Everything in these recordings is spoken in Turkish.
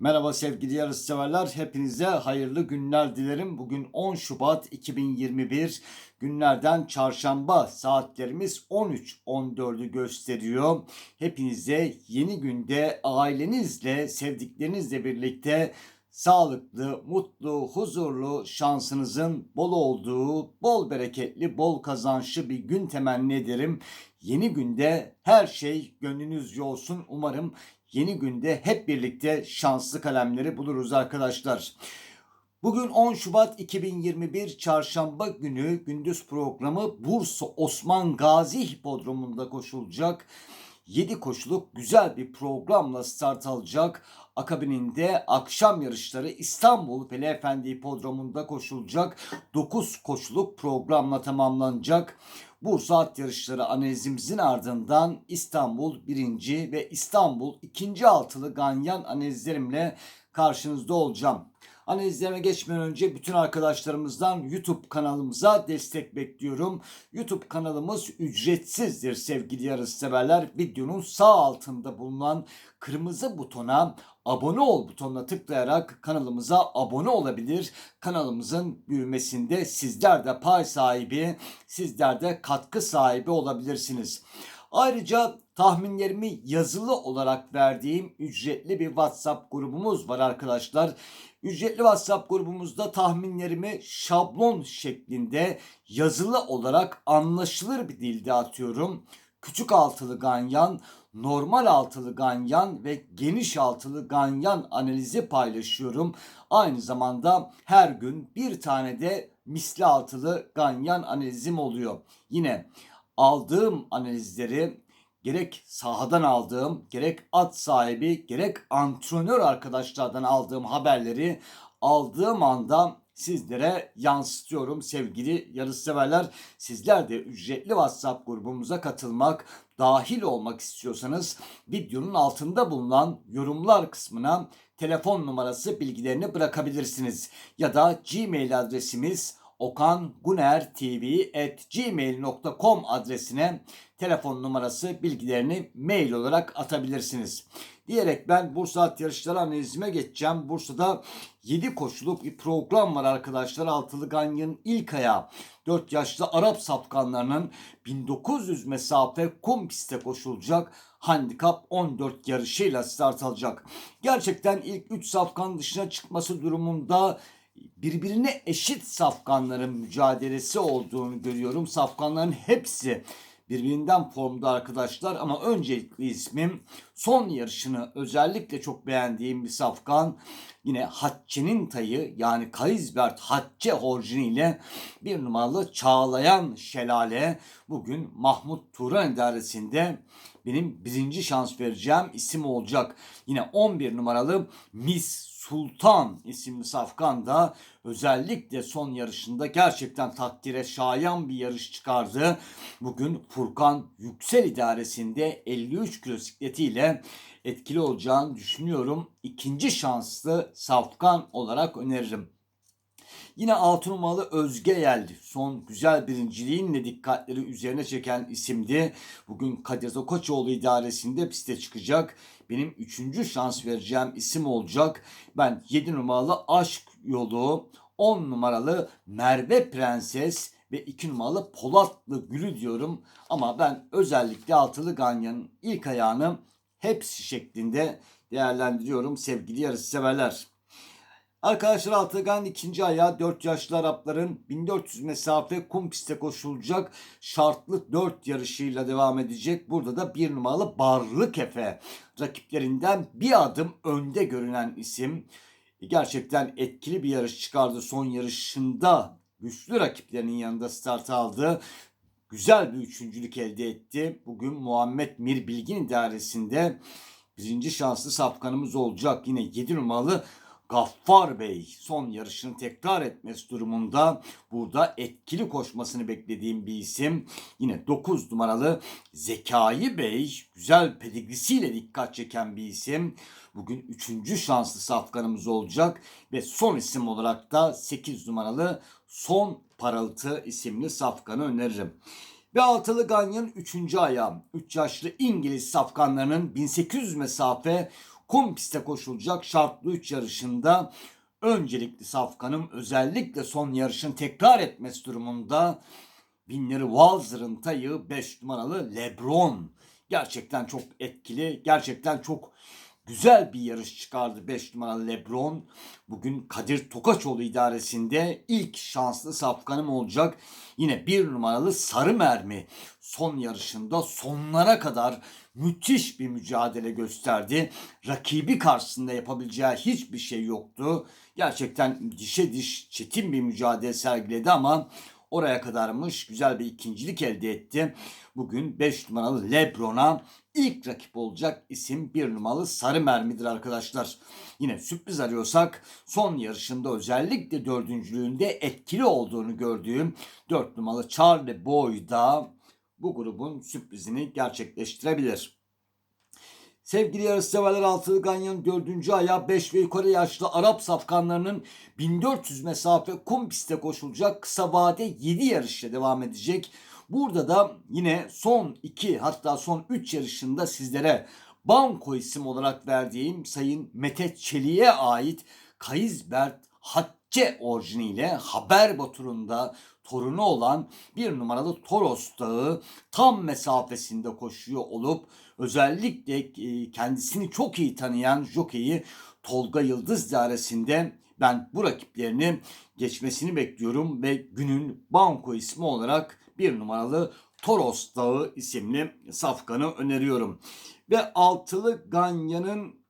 Merhaba sevgili yarışseverler. Hepinize hayırlı günler dilerim. Bugün 10 Şubat 2021 günlerden çarşamba saatlerimiz 13.14'ü gösteriyor. Hepinize yeni günde ailenizle, sevdiklerinizle birlikte sağlıklı, mutlu, huzurlu, şansınızın bol olduğu, bol bereketli, bol kazançlı bir gün temenni ederim. Yeni günde her şey gönlünüzce olsun. Umarım yeni günde hep birlikte şanslı kalemleri buluruz arkadaşlar. Bugün 10 Şubat 2021 Çarşamba günü gündüz programı Bursa Osman Gazi Hipodromu'nda koşulacak. 7 koşuluk güzel bir programla start alacak. Akabininde akşam yarışları İstanbul Veli Efendi Hipodromu'nda koşulacak. 9 koşuluk programla tamamlanacak. Bursa at yarışları analizimizin ardından İstanbul 1. ve İstanbul 2. altılı ganyan analizlerimle karşınızda olacağım. Analizlerime geçmeden önce bütün arkadaşlarımızdan YouTube kanalımıza destek bekliyorum. YouTube kanalımız ücretsizdir sevgili yarışseverler. Videonun sağ altında bulunan kırmızı butona abone ol butonuna tıklayarak kanalımıza abone olabilir. Kanalımızın büyümesinde sizler de pay sahibi, sizler de katkı sahibi olabilirsiniz. Ayrıca tahminlerimi yazılı olarak verdiğim ücretli bir WhatsApp grubumuz var arkadaşlar. Ücretli WhatsApp grubumuzda tahminlerimi şablon şeklinde yazılı olarak anlaşılır bir dilde atıyorum. Küçük altılı ganyan, normal altılı ganyan ve geniş altılı ganyan analizi paylaşıyorum. Aynı zamanda her gün bir tane de misli altılı ganyan analizim oluyor. Yine aldığım analizleri gerek sahadan aldığım, gerek at sahibi, gerek antrenör arkadaşlardan aldığım haberleri aldığım anda sizlere yansıtıyorum sevgili yarışseverler. Sizler de ücretli WhatsApp grubumuza katılmak, dahil olmak istiyorsanız videonun altında bulunan yorumlar kısmına telefon numarası bilgilerini bırakabilirsiniz. Ya da Gmail adresimiz okangunertv@gmail.com adresine telefon numarası bilgilerini mail olarak atabilirsiniz. Diyerek ben Bursa at yarışları analizime geçeceğim. Bursa'da 7 koşuluk bir program var arkadaşlar. Altılı Ganyan'ın ilk ayağı. 4 yaşlı Arap safkanlarının 1900 mesafe kum pistte koşulacak handikap 14 yarışıyla start alacak. Gerçekten ilk 3 safkan dışına çıkması durumunda birbirine eşit safkanların mücadelesi olduğunu görüyorum. Safkanların hepsi birbirinden formda arkadaşlar ama öncelikli ismim son yarışını özellikle çok beğendiğim bir safkan yine Hatçe'nin tayı yani Kaizbert Hatçe orijiniyle bir numaralı Çağlayan Şelale bugün Mahmut Turan idaresinde benim birinci şans vereceğim isim olacak. Yine 11 numaralı Miss Sultan isimli safkan da özellikle son yarışında gerçekten takdire şayan bir yarış çıkardı. Bugün Furkan Yüksel idaresinde 53 kilo sikletiyle etkili olacağını düşünüyorum. İkinci şanslı safkan olarak öneririm. Yine altın numaralı Özge geldi. Son güzel birinciliğinle dikkatleri üzerine çeken isimdi. Bugün Kadir Koçoğlu idaresinde piste çıkacak. Benim üçüncü şans vereceğim isim olacak. Ben 7 numaralı Aşk Yolu, 10 numaralı Merve Prenses ve 2 numaralı Polatlı Gülü diyorum. Ama ben özellikle altılı Ganyan'ın ilk ayağını hepsi şeklinde değerlendiriyorum sevgili yarış severler. Arkadaşlar Altıgan ikinci ayağı 4 yaşlı Arapların 1400 mesafe kum piste koşulacak şartlı 4 yarışıyla devam edecek. Burada da bir numaralı Barlık Efe rakiplerinden bir adım önde görünen isim. Gerçekten etkili bir yarış çıkardı son yarışında. Güçlü rakiplerinin yanında start aldı. Güzel bir üçüncülük elde etti. Bugün Muhammed Mir Bilgin idaresinde birinci şanslı safkanımız olacak. Yine 7 numaralı Gaffar Bey son yarışını tekrar etmesi durumunda burada etkili koşmasını beklediğim bir isim. Yine 9 numaralı Zekai Bey güzel pedigrisiyle dikkat çeken bir isim. Bugün 3. şanslı safkanımız olacak ve son isim olarak da 8 numaralı Son Parıltı isimli safkanı öneririm. Ve altılı Ganyan 3. ayağı. 3 yaşlı İngiliz safkanlarının 1800 mesafe kum pistte koşulacak şartlı 3 yarışında öncelikli safkanım özellikle son yarışın tekrar etmesi durumunda Winner Walzer'ın tayı 5 numaralı Lebron. Gerçekten çok etkili, gerçekten çok güzel bir yarış çıkardı 5 numaralı Lebron. Bugün Kadir Tokaçoğlu idaresinde ilk şanslı safkanım olacak. Yine 1 numaralı Sarı Mermi son yarışında sonlara kadar müthiş bir mücadele gösterdi. Rakibi karşısında yapabileceği hiçbir şey yoktu. Gerçekten dişe diş çetin bir mücadele sergiledi ama oraya kadarmış. Güzel bir ikincilik elde etti. Bugün 5 numaralı Lebron'a ilk rakip olacak isim 1 numaralı Sarı Mermi'dir arkadaşlar. Yine sürpriz arıyorsak son yarışında özellikle dördüncülüğünde etkili olduğunu gördüğüm 4 numaralı Charlie Boy da bu grubun sürprizini gerçekleştirebilir. Sevgili yarışseverler altılı ganyanın dördüncü ayağı 5 ve yukarı yaşlı Arap safkanlarının 1400 mesafe kum pistte koşulacak kısa vade 7 yarışla devam edecek. Burada da yine son 2 hatta son 3 yarışında sizlere banko isim olarak verdiğim Sayın Mete Çelik'e ait Kayızbert Hacce orijiniyle Haber Batur'unda torunu olan bir numaralı Toros Dağı tam mesafesinde koşuyor olup özellikle e, kendisini çok iyi tanıyan jokeyi Tolga Yıldız dairesinde ben bu rakiplerini geçmesini bekliyorum ve günün banko ismi olarak bir numaralı Toros Dağı isimli safkanı öneriyorum. Ve altılı Ganya'nın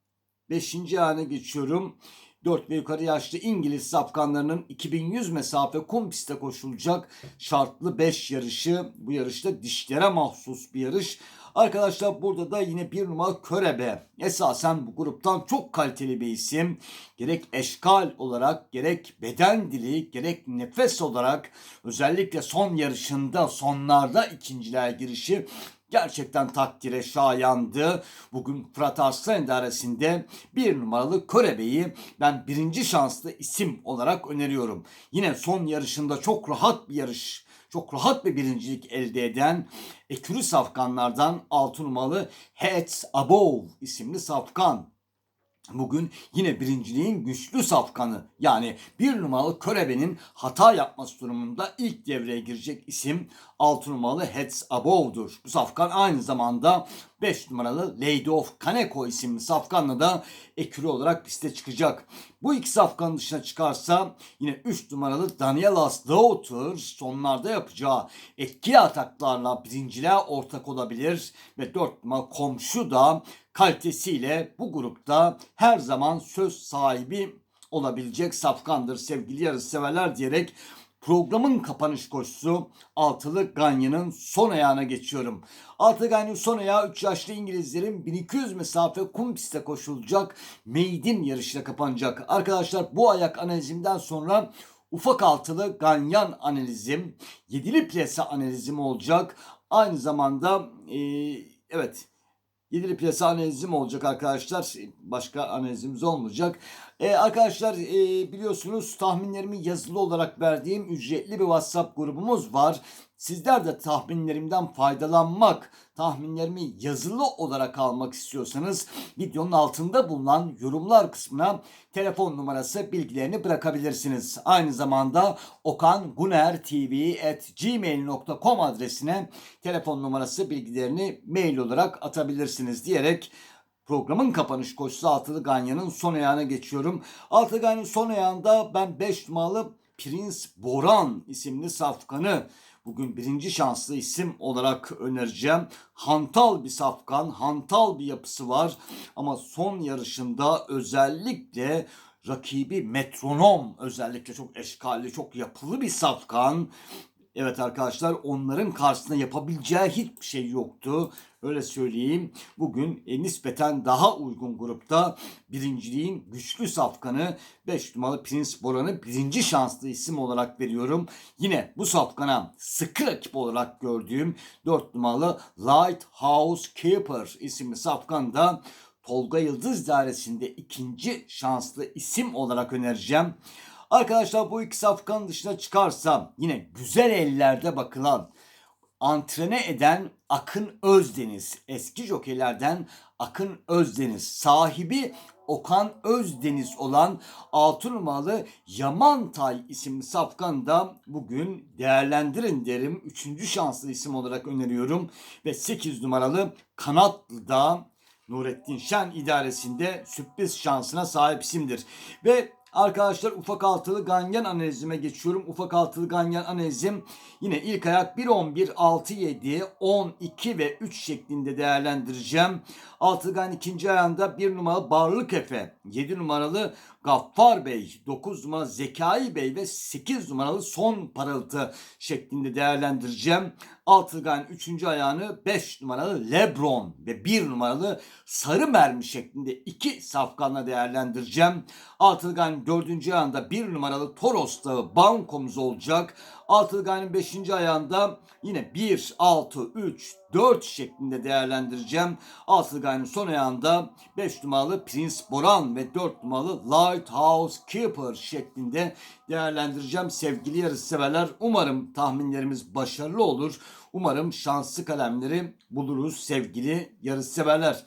5. ayağına geçiyorum. 4 ve yukarı yaşlı İngiliz safkanlarının 2100 mesafe kum pistte koşulacak şartlı 5 yarışı. Bu yarışta dişlere mahsus bir yarış. Arkadaşlar burada da yine bir numara Körebe. Esasen bu gruptan çok kaliteli bir isim. Gerek eşkal olarak, gerek beden dili, gerek nefes olarak özellikle son yarışında, sonlarda ikinciler girişi gerçekten takdire şayandı. Bugün Fırat Arslan idaresinde bir numaralı Körebe'yi ben birinci şanslı isim olarak öneriyorum. Yine son yarışında çok rahat bir yarış çok rahat bir birincilik elde eden ekürü safkanlardan 6 numaralı Heads Above isimli safkan. Bugün yine birinciliğin güçlü safkanı yani bir numaralı Körebe'nin hata yapması durumunda ilk devreye girecek isim 6 numaralı Heads Above'dur. Bu safkan aynı zamanda 5 numaralı Lady of Kaneko isimli safkanla da ekürü olarak piste çıkacak. Bu iki safkan dışına çıkarsa yine 3 numaralı Danielas Daughter sonlarda yapacağı etkili ataklarla birinciliğe ortak olabilir ve 4 numaralı komşu da kalitesiyle bu grupta her zaman söz sahibi olabilecek safkandır sevgili yarışseverler diyerek programın kapanış koşusu Altılı Ganyan'ın son ayağına geçiyorum. Altılı Ganyan son ayağı 3 yaşlı İngilizlerin 1200 mesafe kum pistte koşulacak maiden yarışıyla kapanacak. Arkadaşlar bu ayak analizimden sonra ufak altılı ganyan analizim, yedili plase analizim olacak. Aynı zamanda e, evet Yedili piyasa analizim olacak arkadaşlar. Başka analizimiz olmayacak. Ee, arkadaşlar e, biliyorsunuz tahminlerimi yazılı olarak verdiğim ücretli bir WhatsApp grubumuz var. Sizler de tahminlerimden faydalanmak, tahminlerimi yazılı olarak almak istiyorsanız videonun altında bulunan yorumlar kısmına telefon numarası bilgilerini bırakabilirsiniz. Aynı zamanda okangunertv.gmail.com adresine telefon numarası bilgilerini mail olarak atabilirsiniz diyerek programın kapanış koşusu Altılı Ganyan'ın son ayağına geçiyorum. Altılı Ganyan'ın son ayağında ben 5 numaralı Prince Boran isimli safkanı bugün birinci şanslı isim olarak önereceğim. Hantal bir safkan, hantal bir yapısı var ama son yarışında özellikle rakibi metronom özellikle çok eşkalli, çok yapılı bir safkan. Evet arkadaşlar onların karşısında yapabileceği hiçbir şey yoktu. Öyle söyleyeyim. Bugün e, nispeten daha uygun grupta birinciliğin güçlü safkanı 5 numaralı Prince Boran'ı birinci şanslı isim olarak veriyorum. Yine bu safkana sıkı rakip olarak gördüğüm 4 numaralı Lighthouse Keeper isimli safkan da Tolga Yıldız dairesinde ikinci şanslı isim olarak önereceğim. Arkadaşlar bu iki safkan dışına çıkarsam yine güzel ellerde bakılan antrene eden Akın Özdeniz. Eski jokeylerden Akın Özdeniz. Sahibi Okan Özdeniz olan 6 numaralı Yamantay isimli safkan da bugün değerlendirin derim. Üçüncü şanslı isim olarak öneriyorum. Ve 8 numaralı Kanatlı da Nurettin Şen idaresinde sürpriz şansına sahip isimdir. Ve Arkadaşlar ufak altılı ganyan analizime geçiyorum. Ufak altılı ganyan analizim yine ilk ayak 1 11 6 7 12 ve 3 şeklinde değerlendireceğim. Altılı ganyan ikinci ayağında 1 numaralı Barlık Efe, 7 numaralı Gaffar Bey, 9 numaralı Zekai Bey ve 8 numaralı Son Parıltı şeklinde değerlendireceğim. Altılı ganyan 3. ayağını 5 numaralı Lebron ve 1 numaralı Sarı Mermi şeklinde iki safkanla değerlendireceğim. Altılı ganyan 4. ayağında 1 numaralı Toros Dağı bankomuz olacak. Altılı ganyanın 5. ayağında yine 1, 6, 3, 4 şeklinde değerlendireceğim. Altılı ganyanın son ayağında 5 numaralı Prince Boran ve 4 numaralı Lighthouse Keeper şeklinde değerlendireceğim. Sevgili yarışseverler umarım tahminlerimiz başarılı olur. Umarım şanslı kalemleri buluruz sevgili yarışseverler.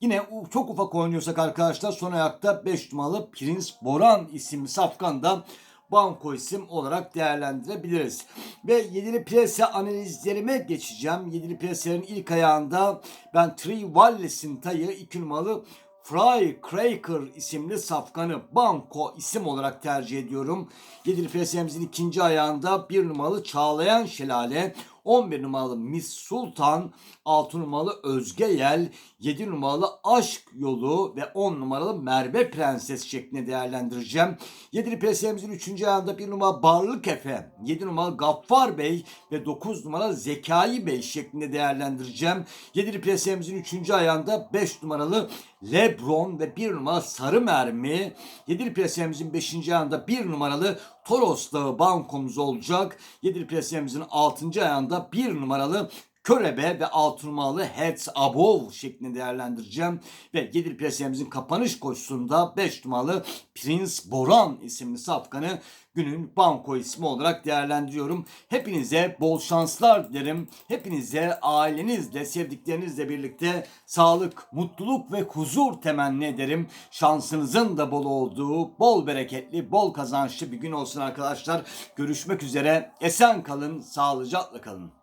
Yine çok ufak oynuyorsak arkadaşlar son ayakta 5 numaralı Prince Boran isimli safkan da banko isim olarak değerlendirebiliriz. Ve yedili piyasa analizlerime geçeceğim. Yedili piyasaların ilk ayağında ben Tree Wallace'in tayı 2 numaralı Fry Cracker isimli safkanı banko isim olarak tercih ediyorum. Yedili piyasamızın ikinci ayağında bir numaralı Çağlayan Şelale, 11 numaralı Miss Sultan, 6 numaralı Özge Yel, 7 numaralı Aşk Yolu ve 10 numaralı Merve Prenses şeklinde değerlendireceğim. 7'li PSM'imizin 3. ayağında 1 numara Barlık Efe, 7 numaralı Gaffar Bey ve 9 numaralı Zekai Bey şeklinde değerlendireceğim. 7'li PSM'imizin 3. ayağında 5 numaralı Lebron ve 1 numaralı Sarı Mermi. 7'li PSM'imizin 5. ayağında 1 numaralı Toros Dağı bankomuz olacak. 7'li PSM'imizin 6. ayağında 1 numaralı Körebe ve altı numaralı Heads Above şeklinde değerlendireceğim. Ve Gedir Piyasamızın kapanış koşusunda 5 numaralı Prince Boran isimli safkanı günün banko ismi olarak değerlendiriyorum. Hepinize bol şanslar dilerim. Hepinize ailenizle, sevdiklerinizle birlikte sağlık, mutluluk ve huzur temenni ederim. Şansınızın da bol olduğu, bol bereketli, bol kazançlı bir gün olsun arkadaşlar. Görüşmek üzere. Esen kalın, sağlıcakla kalın.